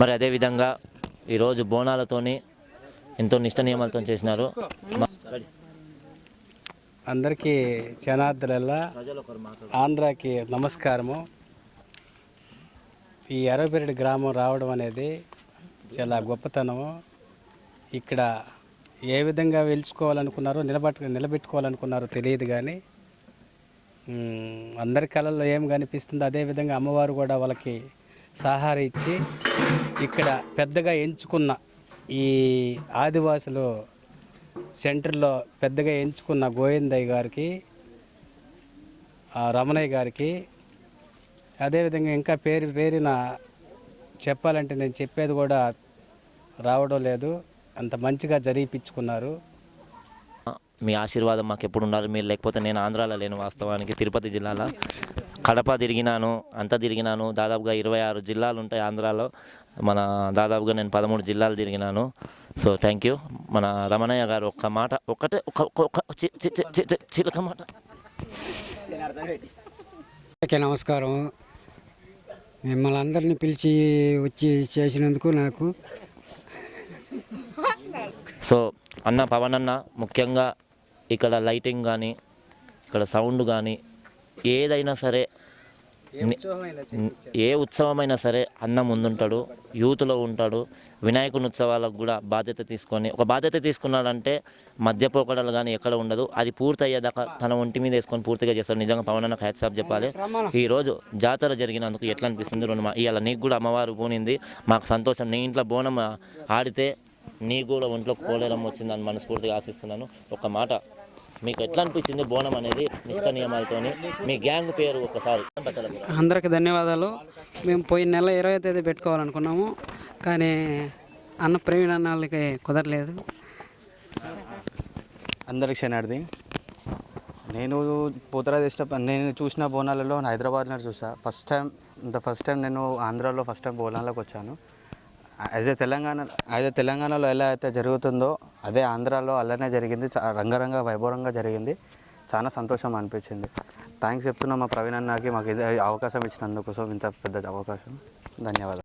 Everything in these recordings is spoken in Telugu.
మరి అదేవిధంగా ఈరోజు బోనాలతోని ఎంతో నిష్ట నియమాలతో చేసినారు. అందరికీ జనార్దనల్లా ఆంధ్రాకి నమస్కారము. ఈ ఎర్రబెరడి గ్రామం రావడం అనేది చాలా గొప్పతనము. ఇక్కడ ఏ విధంగా వెలుచుకోవాలనుకున్నారో నిలబెట్టు నిలబెట్టుకోవాలనుకున్నారో తెలియదు కానీ అందరి కళల్లో ఏం కనిపిస్తుందో అదేవిధంగా అమ్మవారు కూడా వాళ్ళకి సహారం ఇచ్చి ఇక్కడ పెద్దగా ఎంచుకున్న ఈ ఆదివాసులు సెంటర్లో పెద్దగా ఎంచుకున్న గోవిందయ్య గారికి ఆ రమణయ్య గారికి అదేవిధంగా ఇంకా పేరు పేరిన చెప్పాలంటే నేను చెప్పేది కూడా రావడం లేదు. అంత మంచిగా జరిగిపించుకున్నారు మీ ఆశీర్వాదం మాకు ఎప్పుడు ఉండాలి? మీరు లేకపోతే నేను ఆంధ్రాలో లేను వాస్తవానికి తిరుపతి జిల్లాలో. కడప తిరిగినాను అంతా తిరిగినాను. దాదాపుగా ఇరవై ఆరు జిల్లాలు ఉంటాయి ఆంధ్రాలో. మన దాదాపుగా నేను పదమూడు జిల్లాలు తిరిగినాను. సో థ్యాంక్ యూ మన రమణయ్య గారు ఒక్క మాట ఒక్కటే ఒక ఒక- ఒక చి- చి- చి- చి- చి- చిలక మాట. అందరికీ నమస్కారం. మిమ్మల్ని అందరినీ పిలిచి వచ్చి చేసినందుకు నాకు సో అన్న పవన్ అన్న ముఖ్యంగా ఇక్కడ లైటింగ్ కానీ ఇక్కడ సౌండ్ కానీ ఏదైనా సరే ఏ ఉత్సవమైనా సరే అన్న ముందుంటాడు యూత్లో ఉంటాడు వినాయకుని ఉత్సవాలకు కూడా బాధ్యత తీసుకొని ఒక బాధ్యత తీసుకున్నాడంటే మద్యపోకడలు కానీ ఎక్కడ ఉండదు. అది పూర్తి అయ్యేదాకా తన ఒంటి మీద వేసుకొని పూర్తిగా చేస్తాడు. నిజంగా పవన్ అన్న హ్యాట్సాప్ చెప్పాలి. ఈ రోజు జాతర జరిగినందుకు ఎట్లా అనిపిస్తుంది? రెండు మా ఇవాళ నీకు కూడా అమ్మవారు పోనింది. మాకు సంతోషం. నీ ఇంట్లో బోనం ఆడితే నీ కూడా ఒంట్లోకి పోలేరం వచ్చిందని మనస్ఫూర్తిగా ఆశిస్తున్నాను. ఒక మాట మీకు ఎట్లా అనిపించింది బోనం అనేది నిష్ట నియమాలతోని? మీ గ్యాంగ్ పేరు ఒకసారి. అందరికీ ధన్యవాదాలు. మేము పోయిన నెల ఇరవై తేదీ పెట్టుకోవాలనుకున్నాము. కానీ అన్న ప్రవీణ్ అన్న వాళ్ళకి కుదరలేదు. అందరికి క్షణార్థి. నేను పోతరా చేసిన నేను చూసిన బోనాలలో హైదరాబాద్లో చూసా. First time the first time నేను ఆంధ్రాలో ఫస్ట్ టైం బోనాలకు వచ్చాను. As a Telangana as a తెలంగాణలో ఎలా అయితే జరుగుతుందో అదే ఆంధ్రాలో అలానే జరిగింది. చా- రంగరంగ వైభవంగా జరిగింది. చాలా సంతోషం అనిపించింది. థ్యాంక్స్ చెప్తున్నా మా ప్రవీణ్ అన్నకి మాకు ఇది అవకాశం ఇచ్చినందుకోసం ఇంత పెద్ద అవకాశం. ధన్యవాదాలు.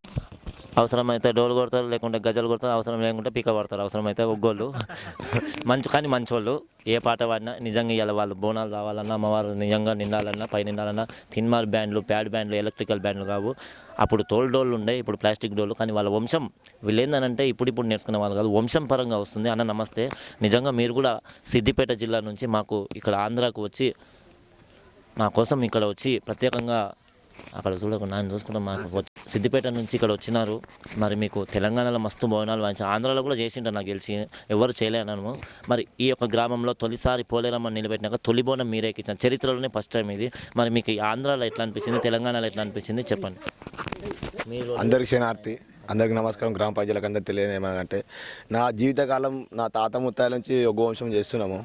అవసరమైతే డోలు కొడతారు లేకుంటే గజలు కొడతారు అవసరం లేకుంటే పీక పడతారు. అవసరమైతే ఒగ్గోళ్ళు. మంచి కానీ మంచోళ్ళు. ఏ పాట పాడినా నిజంగా ఇవాళ వాళ్ళు బోనాలు రావాలన్నా అమ్మవారు నిజంగా నిండాలన్నా పై నిండాలన్నా తిన్మార్ బ్యాండ్లు ప్యాడ్ బ్యాండ్లు ఎలక్ట్రికల్ బ్యాండ్లు కావు. అప్పుడు తోలు డోళ్ళు ఉండే ఇప్పుడు ప్లాస్టిక్ డోళ్ళు కానీ వాళ్ళ వంశం వీళ్ళు ఇప్పుడు ఇప్పుడు నేర్చుకునే వాళ్ళు కాదు వంశం పరంగా వస్తుంది. అన్న నమస్తే. నిజంగా మీరు కూడా సిద్దిపేట జిల్లా నుంచి మాకు ఇక్కడ ఆంధ్రాకు వచ్చి నా కోసం ఇక్కడ వచ్చి ప్రత్యేకంగా అక్కడ చూడకుండా నన్ను చూసుకుంటాం మాకు సిద్దిపేట నుంచి ఇక్కడ వచ్చినారు. మరి మీకు తెలంగాణలో మస్తు భవనాలు వాయించి ఆంధ్రాలో కూడా చేసింటారు నాకు తెలిసి. ఎవరు చేయలేను మరి ఈ యొక్క గ్రామంలో తొలిసారి పోలేరమ్మని నిలబెట్టినాక తొలి బోనం మీరే ఎక్కించారు. చరిత్రలోనే ఫస్ట్ టైం ఇది. మరి మీకు ఈ ఆంధ్రాలో ఎట్లా అనిపించింది? తెలంగాణలో ఎట్లా అనిపించింది? చెప్పండి. మీరు అందరికి క్షణార్థి అందరికి నమస్కారం. గ్రామ ప్రజలకు అందరికి తెలియదు ఏమనంటే నా జీవితకాలం నా తాత ముత్తాల నుంచి ఒక వంశం చేస్తున్నాము.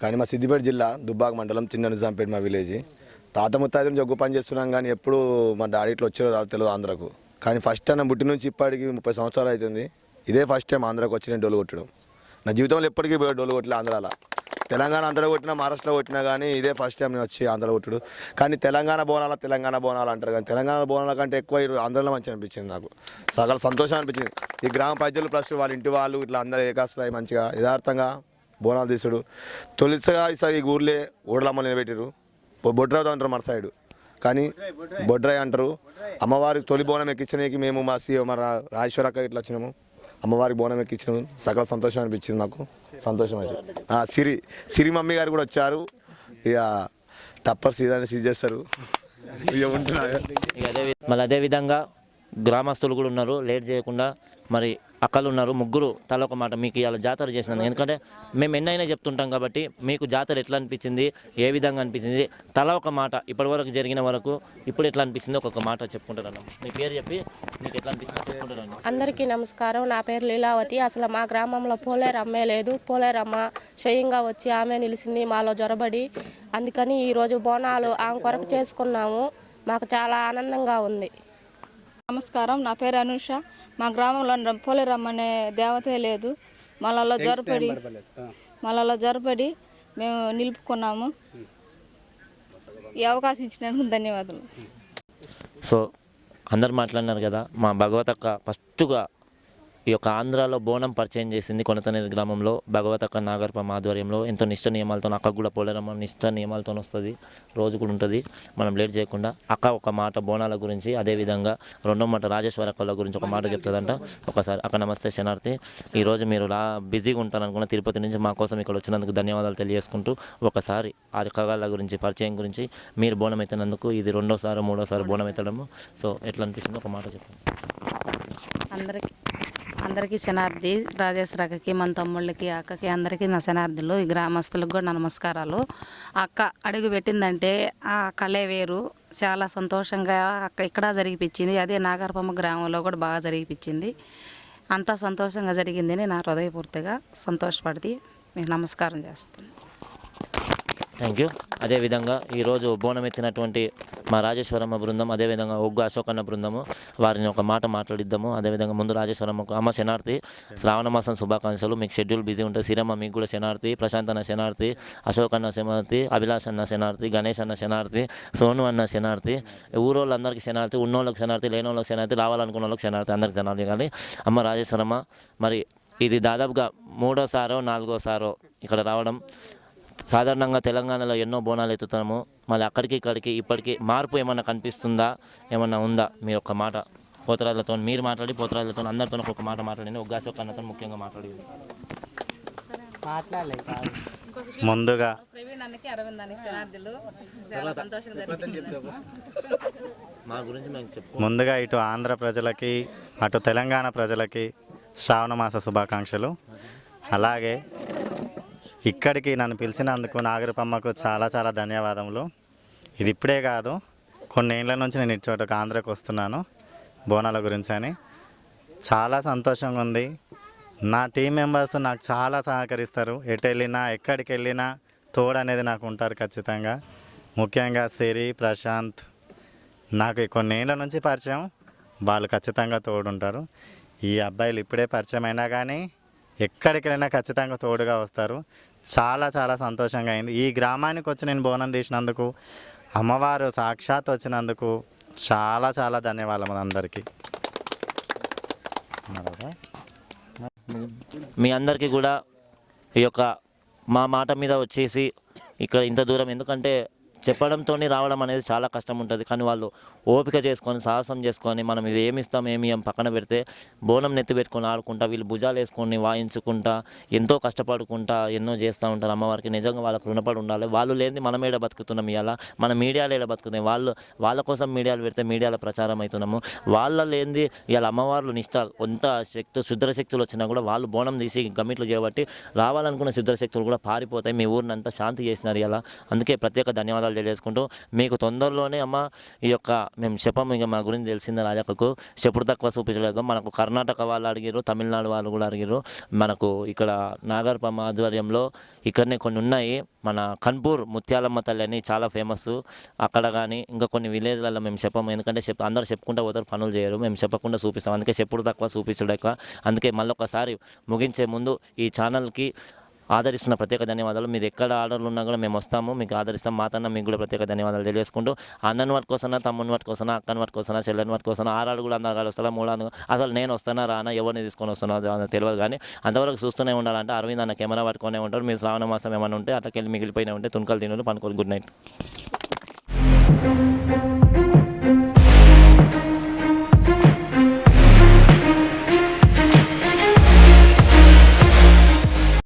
కానీ మా సిద్దిపేట జిల్లా దుబ్బాక మండలం చిన్న నిజాంపేట మా విలేజ్. తాత ముత్తాల నుంచి పని చేస్తున్నాం కానీ ఎప్పుడు మా డాడీ ఇట్లా వచ్చారో రాదో తెలియదు ఆంధ్రకు. కానీ ఫస్ట్ టైం పుట్టి నుంచి ఇప్పటికి ముప్పై సంవత్సరాలు అవుతుంది ఇదే ఫస్ట్ టైం ఆంధ్రాకి వచ్చి నేను డోలు కొట్టడం. నా జీవితంలో ఎప్పటికీ డోలు కొట్టలే ఆంధ్రాలో. తెలంగాణ అంతటా కొట్టినా మహారాష్ట్రలో కొట్టినా కానీ ఇదే ఫస్ట్ టైం నేను వచ్చి ఆంధ్రలో కొట్టుడు. కానీ తెలంగాణ బోనాల తెలంగాణ బోనాలు అంటారు కానీ తెలంగాణ బోనాల కంటే ఎక్కువ ఈ ఆంధ్రలో మంచి అనిపించింది నాకు. సగల సంతోషం అనిపించింది. ఈ గ్రామ ప్రజలు ప్లస్ వాళ్ళ ఇంటి వాళ్ళు ఇట్లా అందరూ ఏకాశ్రాయి మంచిగా యథార్థంగా బోనాలు తీసుడు. తొలిసగా ఈసారి ఈ ఊర్లే ఓడలమ్మ నిలబెట్టారు బొడ్రావు అంటారు మన సైడు. కానీ బొడ్రాయి అంటారు. అమ్మవారి తొలి బోనం ఎక్కించడానికి మేము మా సి మా రాజేశ్వర అక్క ఇట్లా వచ్చినాము. అమ్మవారి బోనం ఎక్కించినాము. సకల సంతోషం అనిపించింది నాకు. సంతోషం అయితే. సిరి సిరి మమ్మీ గారు కూడా వచ్చారు. ఇక టప్పర్ సీదాన్ని సీజ్ చేస్తారు. ఇక ఇక అదే వి- మళ్ళీ అదే విధంగా గ్రామస్తులు కూడా ఉన్నారు. లేట్ చేయకుండా మరి అక్కలు ఉన్నారు ముగ్గురు తల ఒక మాట మీకు ఇవాళ జాతర చేసినందుకు. ఎందుకంటే మేము ఎన్నైనా చెప్తుంటాం కాబట్టి మీకు జాతర ఎట్లా అనిపించింది ఏ విధంగా అనిపించింది తల ఒక మాట ఇప్పటివరకు జరిగిన వరకు ఇప్పుడు ఎట్లా అనిపిస్తుంది ఒక్కొక్క మాట చెప్పుకుంటారన్న మీ పేరు చెప్పి మీకు ఎట్లా అనిపిస్తుంది చెప్పుకుంటారన్న అందరికీ నమస్కారం. నా పేరు లీలావతి. అసలు మా గ్రామంలో పోలేరమ్మే లేదు. పోలేరమ్మ స్వయంగా వచ్చి ఆమె నిలిచింది మాలో జొరబడి. అందుకని ఈరోజు బోనాలు ఆమె కొరకు చేసుకున్నాము. మాకు చాలా ఆనందంగా ఉంది. నమస్కారం. నా పేరు అనుష. మా గ్రామంలో పోలేరమ్మ అనే దేవతే లేదు. మళ్ళలో జొరపడి మళ్ళలో జొరపడి మేము నిలుపుకున్నాము. ఈ అవకాశం ఇచ్చినందుకు ధన్యవాదాలు సో అందరు మాట్లాడినారు కదా మా భగవతక్క ఫస్ట్గా ఈ యొక్క ఆంధ్రాలో బోనం పరిచయం చేసింది కొనతనేరు గ్రామంలో భగవతక్క నాగర్పం ఆధ్వర్యంలో ఎంతో నిష్ట నియమాలతో అక్క కూడా పోలేరమ్మ నిష్ట నియమాలతో వస్తుంది. రోజు కూడా ఉంటుంది. మనం లేట్ చేయకుండా అక్క ఒక మాట బోనాల గురించి అదేవిధంగా రెండో మాట రాజేశ్వర అక్కల గురించి ఒక మాట చెప్తుందంట. ఒకసారి అక్క నమస్తే శనార్థి ఈరోజు మీరు రా బిజీగా ఉంటారనుకున్న తిరుపతి నుంచి మా కోసం ఇక్కడ వచ్చినందుకు ధన్యవాదాలు తెలియజేసుకుంటూ ఒకసారి ఆ అక్కగాళ్ళ గురించి పరిచయం గురించి మీరు బోనం ఎత్తినందుకు ఇది రెండోసారి మూడోసారి బోనం ఎత్తడము సో ఎట్లా అనిపిస్తుందో ఒక మాట చెప్పండి. అందరికీ అందరికీ శనార్థి రాజేశ్వరక్కకి మన తమ్ముళ్ళకి అక్కకి అందరికీ నా శనార్థులు ఈ గ్రామస్తులకు కూడా నా నమస్కారాలు. అక్క అడుగు పెట్టిందంటే ఆ కళే వేరు. చాలా సంతోషంగా అక్క ఇక్కడ జరిగిపించింది అదే నాగరపమ్మ గ్రామంలో కూడా బాగా జరిగిపించింది అంతా సంతోషంగా జరిగిందని నా హృదయపూర్తిగా సంతోషపడి నేను నమస్కారం చేస్తాను థ్యాంక్ యూ అదేవిధంగా ఈరోజు బోనం ఎత్తినటువంటి మా రాజేశ్వరమ్మ బృందం అదేవిధంగా ఒగ్గు అశోకన్న బృందము వారిని ఒక మాట మాట్లాడిద్దాము. అదేవిధంగా ముందు రాజేశ్వరమ్మకు అమ్మ శనార్థి శ్రావణ మాసం శుభాకాంక్షలు. మీకు షెడ్యూల్ బిజీ ఉంటుంది శ్రీరమ్మ మీకు కూడా శనార్థి ప్రశాంత్ అన్న శనార్థి అశోక్ అన్న శనార్థి అభిలాష్ అన్న శనార్థి గణేష్ అన్న శనార్థి సోను అన్న శనార్థి ఊరోళ్ళందరికీ శనార్థి ఉన్నోళ్ళకి శనార్థి లేనోళ్ళకి శనార్థి రావాలనుకున్న వాళ్ళకి శనార్థి అందరికి శనార్థి కానీ. అమ్మ రాజేశ్వరమ్మ మరి ఇది దాదాపుగా మూడోసారో నాలుగోసారో ఇక్కడ రావడం సాధారణంగా తెలంగాణలో ఎన్నో బోనాలు ఎత్తుతాము. మళ్ళీ అక్కడికి ఇక్కడికి ఇప్పటికి మార్పు ఏమన్నా కనిపిస్తుందా? ఏమన్నా ఉందా? మీ యొక్క మాట. పోతరాజులతో మీరు మాట్లాడి పోతరాజులతో అందరితో ఒక మాట మాట్లాడింది ఒక అశోక్ అన్నతో ముఖ్యంగా మాట్లాడింది. ముందుగా మా గురించి మేము చెప్పు ముందుగా ఇటు ఆంధ్ర ప్రజలకి అటు తెలంగాణ ప్రజలకి శ్రావణ మాస శుభాకాంక్షలు. అలాగే ఇక్కడికి నన్ను పిలిచినందుకు నాగరపమ్మకు చాలా చాలా ధన్యవాదములు. ఇది ఇప్పుడే కాదు కొన్ని ఏళ్ళ నుంచి నేను ఇటు చోటకు ఆంధ్రాకి వస్తున్నాను బోనాల గురించి అని. చాలా సంతోషంగా ఉంది. నా టీం మెంబర్స్ నాకు చాలా సహకరిస్తారు. ఎటు వెళ్ళినా ఎక్కడికి వెళ్ళినా తోడు అనేది నాకు ఉంటారు ఖచ్చితంగా. ముఖ్యంగా సిరి ప్రశాంత్ నాకు కొన్ని ఏళ్ళ నుంచి పరిచయం. వాళ్ళు ఖచ్చితంగా తోడుంటారు. ఈ అబ్బాయిలు ఇప్పుడే పరిచయం అయినా కానీ ఎక్కడెక్కడైనా ఖచ్చితంగా తోడుగా వస్తారు. చాలా చాలా సంతోషంగా అయింది. ఈ గ్రామానికి వచ్చి నేను బోనం తీసినందుకు అమ్మవారు సాక్షాత్ వచ్చినందుకు చాలా చాలా ధన్యవాదాలు అందరికీ. మీ అందరికీ కూడా ఈ యొక్క మా మాట మీద వచ్చేసి ఇక్కడ ఇంత దూరం. ఎందుకంటే చెప్పడంతో రావడం అనేది చాలా కష్టం ఉంటుంది కానీ వాళ్ళు ఓపిక చేసుకొని సాహసం చేసుకొని మనం ఇది ఏమి ఇస్తాం ఏమి ఇయ్యం పక్కన పెడితే బోనం నెత్తి పెట్టుకొని ఆడుకుంటా వీళ్ళు భుజాలు వేసుకొని వాయించుకుంటా ఎంతో కష్టపడుకుంటా ఎన్నో చేస్తూ ఉంటారు. అమ్మవారికి నిజంగా వాళ్ళకు రుణపడి ఉండాలి. వాళ్ళు లేనిది మనం ఏడ బతుకుతున్నాం ఇలా మన మీడియాలో ఏడ బతుకుతున్నాయి? వాళ్ళు వాళ్ళ కోసం మీడియాలు పెడితే మీడియాలో ప్రచారం అవుతున్నాము వాళ్ళ లేనిది ఇవాళ అమ్మవార్లు నిష్ట కొంత శక్తి శుద్ర శక్తులు వచ్చినా కూడా వాళ్ళు బోనం తీసి గమ్మిట్లు చేయబట్టి రావాలనుకున్న శుద్ర శక్తులు కూడా పారిపోతాయి. మీ ఊరిని అంతా శాంతి చేసినారు ఇలా అందుకే ప్రత్యేక ధన్యవాదాలు తెలియజేసుకుంటూ మీకు తొందరలోనే అమ్మ ఈ యొక్క మేము చెప్పాము ఇక మా గురించి తెలిసిందే రాజక్కకు. చెప్పుడు తక్కువ చూపించలేదు. మనకు కర్ణాటక వాళ్ళు అడిగారు తమిళనాడు వాళ్ళు కూడా అడిగారు మనకు ఇక్కడ నాగర్పమ్మ ఆధ్వర్యంలో ఇక్కడనే కొన్ని ఉన్నాయి. మన కన్పూర్ ముత్యాలమ్మ తల్లి అని చాలా ఫేమస్. అక్కడ కానీ ఇంకా కొన్ని విలేజ్లలో మేము చెప్పాము. ఎందుకంటే చెప్ అందరూ చెప్పుకుంటూ పోతారు పనులు చేయరు. మేము చెప్పకుండా చూపిస్తాం. అందుకే చెప్పుడు తక్కువ చూపించడం ఎక్కువ. అందుకే మళ్ళీ ఒకసారి ముగించే ముందు ఈ ఛానల్కి ఆదరిస్తున్న ప్రత్యేక ధన్యవాదాలు. మీరు ఎక్కడ ఆర్డర్లు ఉన్నా కూడా మేము వస్తాము. మీకు ఆదరిస్తాం. మాతన్న మీకు కూడా ప్రత్యేక ధన్యవాదాలు తెలియజేసుకుంటూ అన్నని వాటి కోసం తమ్ముని వాటి కోసం అక్కని వాటి కోసం చెల్లెని వాటి కోసనా ఆరాడు కూడా అందరు వస్తారా మూడు అసలు నేను వస్తానా రానా ఎవరిని తీసుకొని వస్తున్నా తెలియదు కానీ అంతవరకు చూస్తూనే ఉండాలంటే అరవింద్ అన్న కెమెరా పట్టుకునే ఉంటారు మీరు శ్రావణ మాసం ఏమైనా ఉంటే అట్లకెళ్ళి మిగిలిపోయినా ఉంటే తుణకలు తినలు పనుకోరు గుడ్ నైట్.